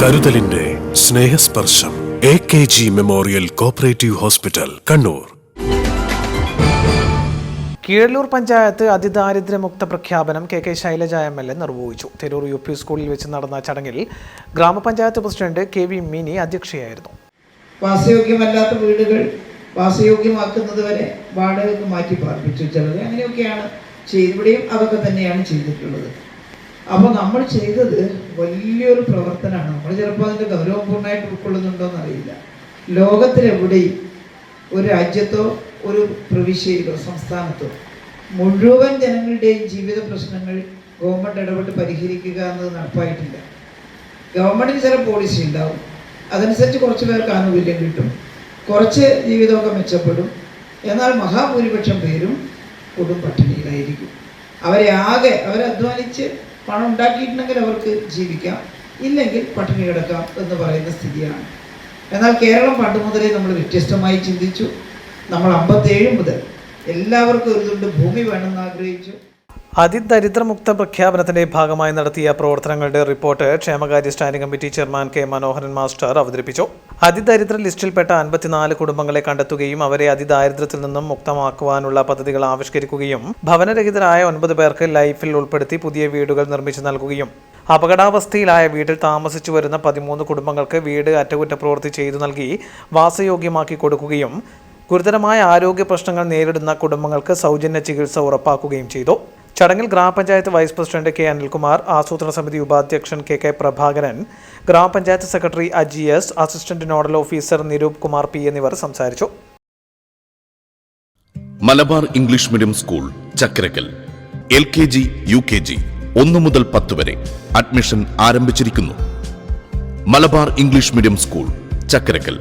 കരുതലിന്റെ Snehasparsham A K G memorial cooperative hospital Kannur. Keezhallur panchayat അതിദാരിദ്ര്യമുക്ത പ്രഖ്യാപനം K K Shailaja M L A നിർവഹിച്ചു. Tirur U P സ്കൂളിൽ വെച്ച് നടന്ന ചടങ്ങിൽ ഗ്രാമപഞ്ചായത്ത് പ്രസിഡന്റ് കെ വി മിനി അധ്യക്ഷയായിരുന്നു. വാസയോഗ്യമല്ലാത്ത വീടുകൾ വാസയോഗ്യമാക്കുന്നത് വരെ വാടകയ്ക്ക് മാറ്റി പാർപ്പിച്ചു. ചിലത് അങ്ങനെയൊക്കെയാണ് ചെയ്തിവിടെയും അതൊക്കെ തന്നെയാണ് ചെയ്തിട്ടുള്ളത്. അപ്പോൾ നമ്മൾ ചെയ്തത് വലിയൊരു പ്രവർത്തനമാണ്. നമ്മൾ ചിലപ്പോൾ അതിന്റെ ഗൗരവം പൂർണമായിട്ട് ഉൾക്കൊള്ളുന്നുണ്ടോ എന്നറിയില്ല ലോകത്തിലെവിടെയും ഒരു രാജ്യത്തോ ഒരു പ്രവിശ്യയിലോ സംസ്ഥാനത്തോ മുഴുവൻ ജനങ്ങളുടെയും ജീവിത പ്രശ്നങ്ങൾ ഗവൺമെന്റ് ഇടപെട്ട് പരിഹരിക്കുക എന്നത് നടപ്പായിട്ടില്ല. ഗവൺമെന്റിന് ചില പോളിസി ഉണ്ടാവും. അതനുസരിച്ച് കുറച്ച് പേർക്ക് ആനുകൂല്യം കിട്ടും. കുറച്ച് ജീവിതമൊക്കെ മെച്ചപ്പെടും. എന്നാൽ മഹാഭൂരിപക്ഷം പേരും കൊടും പട്ടിണിയിലായിരിക്കും. അവരെ ആകെ അവരെ അധ്വാനിച്ച് പണം ഉണ്ടാക്കിയിട്ടുണ്ടെങ്കിൽ അവർക്ക് ജീവിക്കാം. ഇല്ലെങ്കിൽ പട്ടിണി കിടക്കാം എന്ന് പറയുന്ന സ്ഥിതിയാണ്. എന്നാൽ കേരളം പണ്ട് മുതലേ നമ്മൾ വ്യത്യസ്തമായി ചിന്തിച്ചു. നമ്മൾ അമ്പത്തേഴ് മുതൽ എല്ലാവർക്കും ഒരു ഭൂമി വേണമെന്ന് ആഗ്രഹിച്ചു. അതിദരിദ്രമുക്ത പ്രഖ്യാപനത്തിന്റെ ഭാഗമായി നടത്തിയ പ്രവർത്തനങ്ങളുടെ റിപ്പോർട്ട് ക്ഷേമകാര്യ standing committee chairman K Manoharan master അവതരിപ്പിച്ചു. അതിദരിദ്ര ലിസ്റ്റിൽപ്പെട്ട അൻപത്തിനാല് കുടുംബങ്ങളെ കണ്ടെത്തുകയും അവരെ അതിദാരിദ്ര്യത്തിൽ നിന്നും മുക്തമാക്കുവാനുള്ള പദ്ധതികൾ ആവിഷ്കരിക്കുകയും ഭവനരഹിതരായ ഒൻപത് പേർക്ക് ലൈഫിൽ ഉൾപ്പെടുത്തി പുതിയ വീടുകൾ നിർമ്മിച്ചു നൽകുകയും അപകടാവസ്ഥയിലായ വീട്ടിൽ താമസിച്ചു വരുന്ന പതിമൂന്ന് കുടുംബങ്ങൾക്ക് വീട് അറ്റകുറ്റപ്രവൃത്തി ചെയ്തു നൽകി വാസയോഗ്യമാക്കി കൊടുക്കുകയും ഗുരുതരമായ ആരോഗ്യ പ്രശ്നങ്ങൾ നേരിടുന്ന കുടുംബങ്ങൾക്ക് സൗജന്യ ചികിത്സ ഉറപ്പാക്കുകയും ചെയ്തു. ചടങ്ങിൽ ഗ്രാമപഞ്ചായത്ത് വൈസ് പ്രസിഡന്റ് കെ അനിൽകുമാർ ആസൂത്രണ സമിതി ഉപാധ്യക്ഷൻ കെ കെ പ്രഭാകരൻ ഗ്രാമപഞ്ചായത്ത് secretary Aji S assistant nodal officer Nirup Kumar P എന്നിവർ സംസാരിച്ചു. Malabar English medium school Chakkarakkal L K G U K G ഒന്ന് മുതൽ പത്ത് വരെ അഡ്മിഷൻ ആരംഭിച്ചിരിക്കുന്നു. Malabar English medium school Chakkarakkal